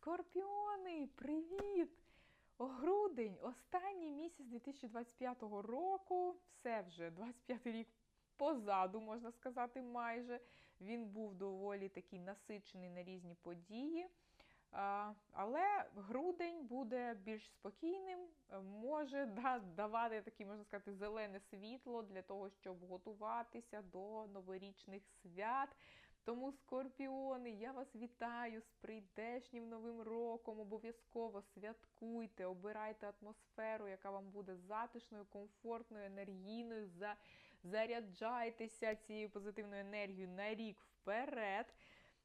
Скорпіони, привіт! Грудень, останній місяць 2025 року. Все вже 25 рік позаду, можна сказати, майже. Він був доволі такий насичений на різні події. Але грудень буде більш спокійним, може давати таке, можна сказати, зелене світло для того, щоб готуватися до новорічних свят. Тому, скорпіони, я вас вітаю з прийдешнім новим роком. Обов'язково святкуйте, обирайте атмосферу, яка вам буде затишною, комфортною, енергійною. Заряджайтеся цією позитивною енергією на рік вперед.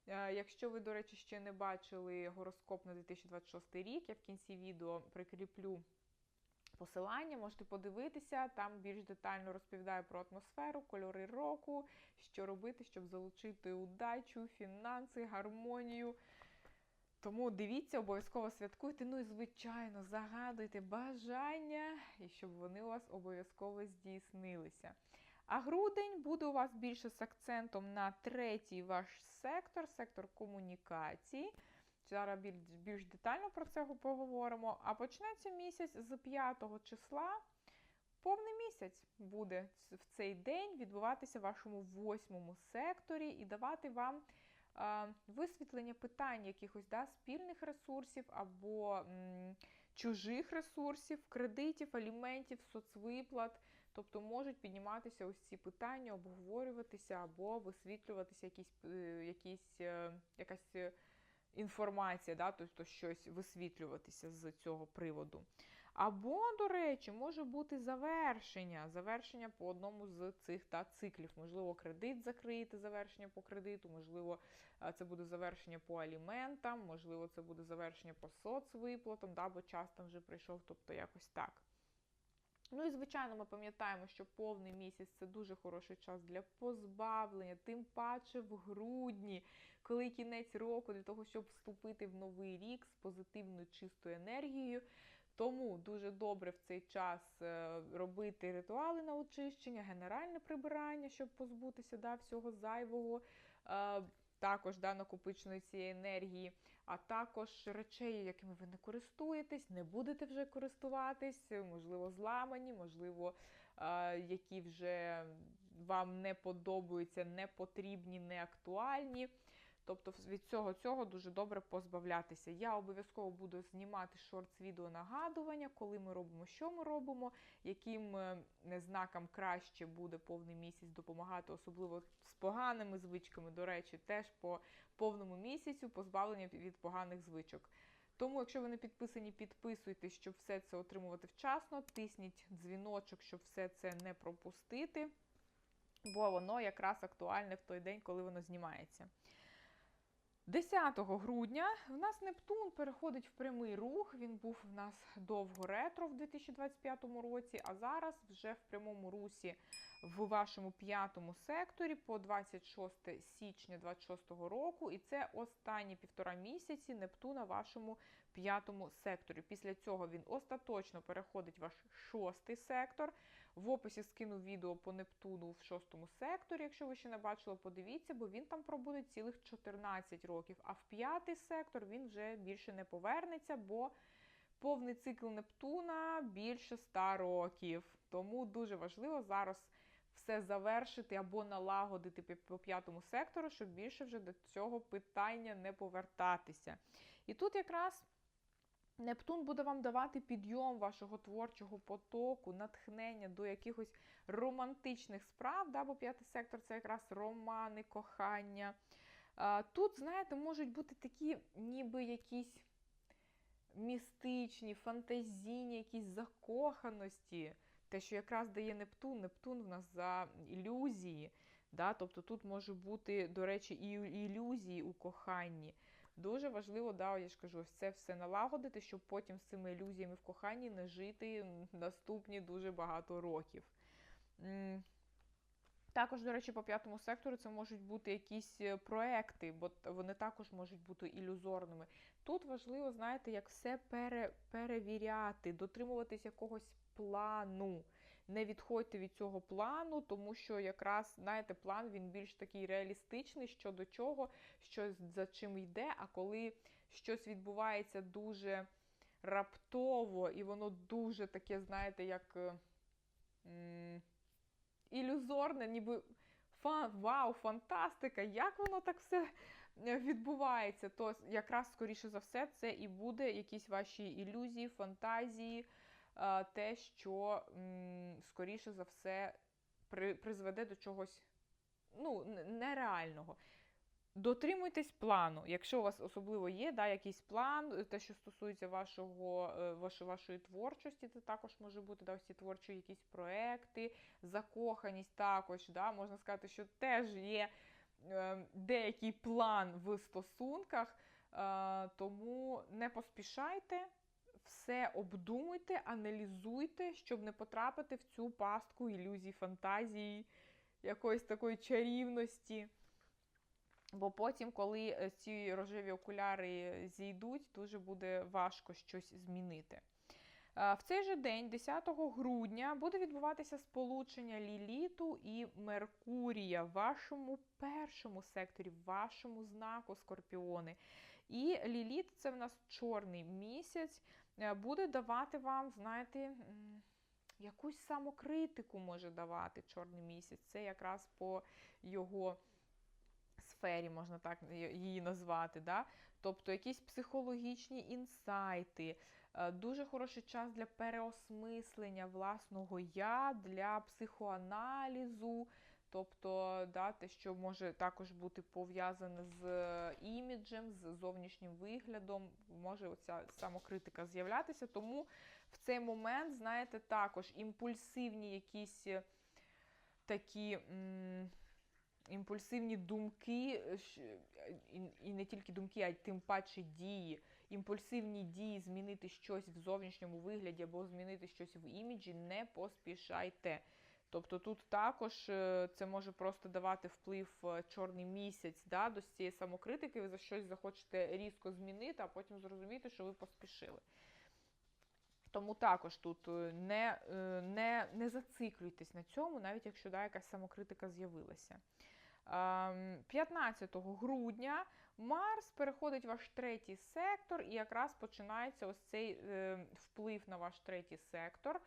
Е, Якщо ви, до речі, ще не бачили гороскоп на 2026 рік, я в кінці відео прикріплю посилання, можете подивитися, там більш детально розповідаю про атмосферу, кольори року, що робити, щоб залучити удачу, фінанси, гармонію. Тому дивіться, обов'язково святкуйте. Ну і, звичайно, загадуйте бажання, і щоб вони у вас обов'язково здійснилися. А грудень буде у вас більше з акцентом на третій ваш сектор, сектор комунікацій. Зараз більш, детально про це поговоримо. А почнеться місяць з 5 числа. Повний місяць буде в цей день відбуватися в вашому восьмому секторі і давати вам е, висвітлення питань якихось да, спільних ресурсів або м, чужих ресурсів, кредитів, аліментів, соцвиплат. Тобто можуть підніматися ось ці питання, обговорюватися або висвітлюватися якісь, е, якісь, е, якась інформація, да, тобто щось висвітлюватися з цього приводу. Або, до речі, може бути завершення, завершення по одному з цих та циклів. Можливо, кредит закриєте, завершення по кредиту, можливо, це буде завершення по аліментам, можливо, це буде завершення по соцвиплатам, да, бо час там вже прийшов, тобто якось так. Ну і, звичайно, ми пам'ятаємо, що повний місяць це дуже хороший час для позбавлення, тим паче в грудні, коли кінець року, для того, щоб вступити в новий рік з позитивною чистою енергією. Тому дуже добре в цей час е, робити ритуали на очищення, генеральне прибирання, щоб позбутися да, всього зайвого. Також да, накопиченої цієї енергії, а також речей, якими ви не користуєтесь, не будете вже користуватись, можливо, зламані, можливо, які вже вам не подобаються, не потрібні, не актуальні. Тобто від цього цього дуже добре позбавлятися. Я обов'язково буду знімати шортс-відео нагадування, коли ми робимо, що ми робимо, яким е, знакам краще буде повний місяць допомагати, особливо з поганими звичками. До речі, теж по повному місяцю позбавлення від поганих звичок. Тому, якщо ви не підписані, підписуйтесь, щоб все це отримувати вчасно. Тисніть дзвіночок, щоб все це не пропустити, бо воно якраз актуальне в той день, коли воно знімається. 10 грудня в нас Нептун переходить в прямий рух. Він був в нас довго ретро в 2025 році, а зараз вже в прямому русі в вашому п'ятому секторі по 26 січня 2026 року. І це останні півтора місяці Нептуна в вашому п'ятому секторі. Після цього він остаточно переходить в ваш шостий сектор. В описі скину відео по Нептуну в шостому секторі. Якщо ви ще не бачили, подивіться, бо він там пробуде цілих 14 років. А в п'ятий сектор він вже більше не повернеться, бо повний цикл Нептуна більше 100 років. Тому дуже важливо зараз все завершити або налагодити по п'ятому сектору, щоб більше вже до цього питання не повертатися. І тут якраз. Нептун буде вам давати підйом вашого творчого потоку, натхнення до якихось романтичних справ, да, бо п'ятий сектор це якраз романи, кохання. Тут, знаєте, можуть бути такі, ніби якісь містичні, фантазійні, якісь закоханості. Те, що якраз дає Нептун, Нептун в нас за ілюзії. Да? Тобто тут може бути, до речі, і ілюзії у коханні. Дуже важливо, да, я ж кажу, це все налагодити, щоб потім з цими ілюзіями в коханні не жити наступні дуже багато років. Також, до речі, по п'ятому сектору це можуть бути якісь е, проекти, бо вони також можуть бути ілюзорними. Тут важливо, знаєте, як все пере, перевіряти, дотримуватись якогось плану. Не відходьте від цього плану, тому що якраз, знаєте, план він більш такий реалістичний щодо чого, що за чим йде. А коли щось відбувається дуже раптово, і воно дуже таке, знаєте, як е, м, ілюзорне, ніби фан, вау, фантастика! Як воно так все е, відбувається? То якраз, скоріше за все, це і буде якісь ваші ілюзії, фантазії, те, що, скоріше за все, призведе до чогось ну, нереального. Дотримуйтесь плану. Якщо у вас особливо є да, якийсь план, е, те, що стосується вашого, е, ваш- вашої творчості, це також може бути да, ось ці творчі якісь проекти, закоханість також. Да, можна сказати, що теж є е, деякий план в стосунках, е, тому не поспішайте, все обдумуйте, аналізуйте, щоб не потрапити в цю пастку ілюзій, фантазії, якоїсь такої чарівності. Бо потім, коли е, ці рожеві окуляри зійдуть, дуже буде важко щось змінити. Е, В цей же день, 10 грудня, буде відбуватися сполучення Ліліту і Меркурія в вашому першому секторі, в вашому знаку Скорпіони. І Ліліт це в нас чорний місяць, буде давати вам, знаєте, якусь самокритику може давати чорний місяць. Це якраз по його сфері, можна так її назвати. Да? Тобто якісь психологічні інсайти, е, дуже хороший час для переосмислення власного я, для психоаналізу. Тобто, да, те, що може також бути пов'язане з е, іміджем, з зовнішнім виглядом, може оця самокритика з'являтися. Тому в цей момент, знаєте, також імпульсивні якісь е, такі. м, імпульсивні думки, е, і не тільки думки, а й тим паче дії. Імпульсивні дії змінити щось в зовнішньому вигляді або змінити щось в іміджі, не поспішайте. Тобто тут також е, це може просто давати вплив е, чорний місяць да, до цієї самокритики, ви за щось захочете різко змінити, а потім зрозуміти, що ви поспішили. Тому також тут е, не, не, не зациклюйтесь на цьому, навіть якщо да, якась самокритика з'явилася. Ем, 15 грудня Марс переходить в ваш третій сектор, і якраз починається ось цей вплив на ваш третій сектор.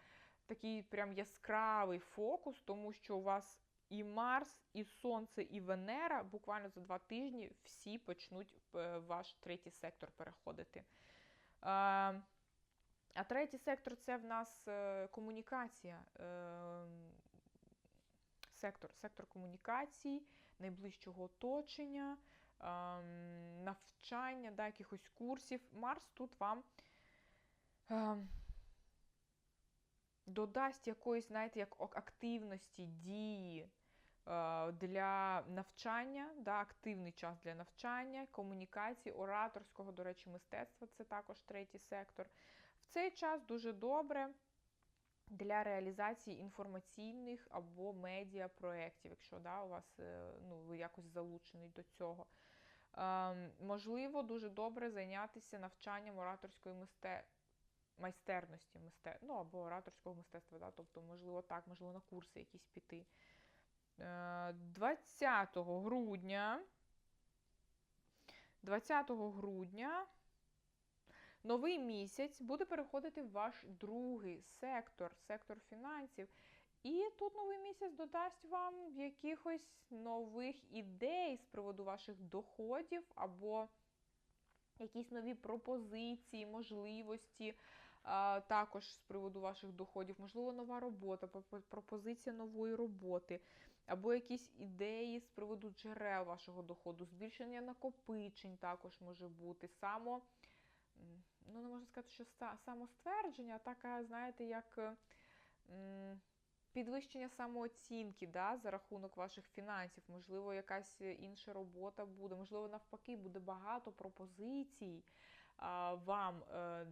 Такий прям яскравий фокус, тому що у вас і Марс, і Сонце, і Венера буквально за два тижні всі почнуть е, ваш третій сектор переходити. Ем, а третій сектор це в нас е, комунікація. Сектор, сектор комунікацій, найближчого оточення, ем, навчання, да, якихось курсів. Марс тут вам ем, додасть якоїсь, знаєте, як активності, дії е, для навчання, да, активний час для навчання, комунікації, ораторського, до речі, мистецтва це також третій сектор. В цей час дуже добре для реалізації інформаційних або медіа проєктів, якщо да, у вас е, ну, ви якось залучений до цього. Ем, можливо, дуже добре зайнятися навчанням ораторської мисте... майстерності, мисте... ну, або ораторського мистецтва, да? тобто, можливо, так, можливо, на курси якісь піти. Е, 20 грудня. 20 грудня новий місяць буде переходити в ваш другий сектор, сектор фінансів. І тут новий місяць додасть вам якихось нових ідей з приводу ваших доходів або якісь нові пропозиції, можливості. Також з приводу ваших доходів, можливо, нова робота, пропозиція нової роботи, або якісь ідеї з приводу джерел вашого доходу, збільшення накопичень також може бути. Само, ну не можна сказати, що самоствердження, така, знаєте, як підвищення самооцінки да, за рахунок ваших фінансів, можливо, якась інша робота буде, можливо, навпаки, буде багато пропозицій а, вам е,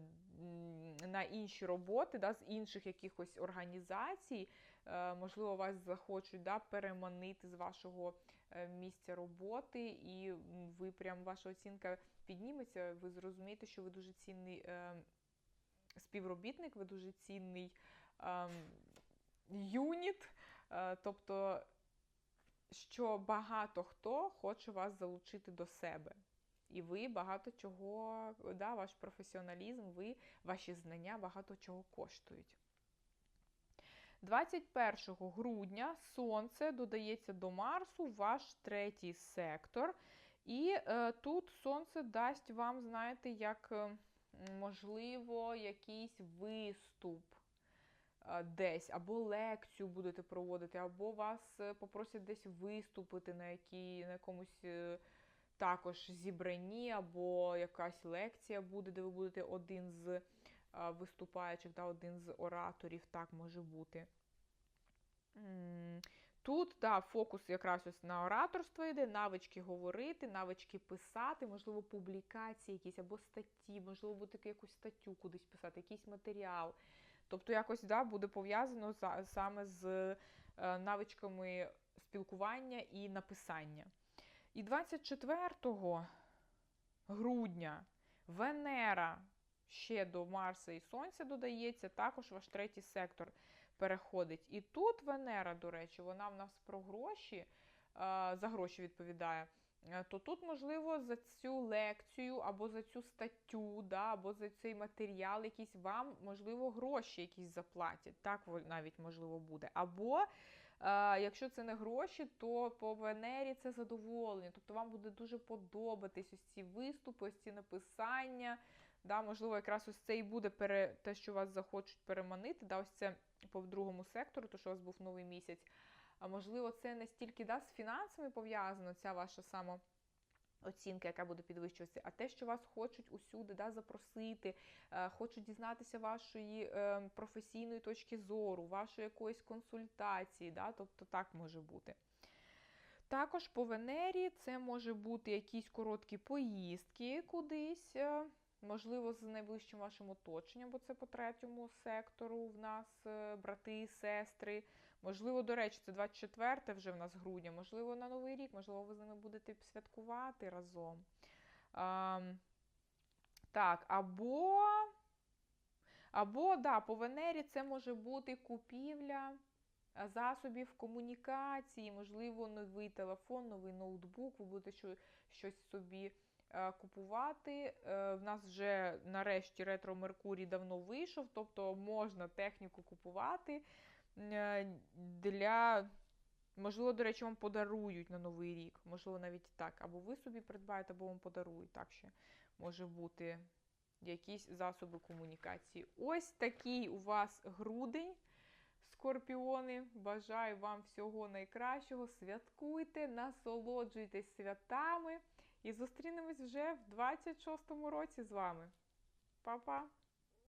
на інші роботи да, з інших якихось організацій. Е, Можливо, вас захочуть да, переманити з вашого е, місця роботи, і ви прям ваша оцінка підніметься, ви зрозумієте, що ви дуже цінний е, співробітник, ви дуже цінний ем, юніт, тобто, що багато хто хоче вас залучити до себе. І ви багато чого, да, ваш професіоналізм, ви, ваші знання багато чого коштують. 21 грудня Сонце додається до Марсу, ваш третій сектор. І е, тут Сонце дасть вам, знаєте, як, е, можливо, якийсь виступ е, десь, або лекцію будете проводити, або вас е, попросять десь виступити на, якій, на якомусь. Е, також зібранні, або якась лекція буде, де ви будете один з виступаючих, да, один з ораторів, так може бути. Тут да, фокус якраз ось на ораторство йде, навички говорити, навички писати, можливо, публікації якісь або статті, можливо, будете якусь статтю кудись писати, якийсь матеріал. Тобто, якось да, буде пов'язано саме з е, навичками спілкування і написання. І 24 грудня Венера ще до Марса і Сонця додається, також ваш третій сектор переходить. І тут Венера, до речі, вона в нас про гроші, е, за гроші відповідає. Е, То тут, можливо, за цю лекцію або за цю статтю, да, або за цей матеріал якийсь вам, можливо, гроші якісь заплатять. Так навіть можливо буде. Або Якщо це не гроші, то по Венері це задоволення. Тобто вам буде дуже подобатись ось ці виступи, ось ці написання. Да, Можливо, якраз ось це і буде пере, те, що вас захочуть переманити. Да, Ось це по другому сектору, то що у вас був новий місяць. А можливо, це не стільки да, з фінансами пов'язано, ця ваша сама. Оцінка, яка буде підвищуватися, а те, що вас хочуть усюди да, запросити, е, хочуть дізнатися вашої е, професійної точки зору, вашої якоїсь консультації, да, тобто так може бути. Також по Венері це може бути якісь короткі поїздки кудись, е, можливо, з найближчим вашим оточенням, бо це по третьому сектору в нас брати, сестри. Можливо, до речі, це 24 вже в нас грудня, можливо, на Новий рік, можливо, ви з ними будете святкувати разом. А, так, або, або да, по Венері це може бути купівля засобів комунікації, можливо, новий телефон, новий ноутбук, ви будете щось собі е, купувати. Е, В нас вже нарешті ретро Меркурій давно вийшов, тобто можна техніку купувати е, для. Можливо, до речі, вам подарують на Новий рік. Можливо, навіть так. Або ви собі придбаєте, або вам подарують. Так ще може бути якісь засоби комунікації. Ось такий у вас грудень, скорпіони. Бажаю вам всього найкращого. Святкуйте, насолоджуйтесь святами. І зустрінемось вже в 26-му році з вами. Па-па!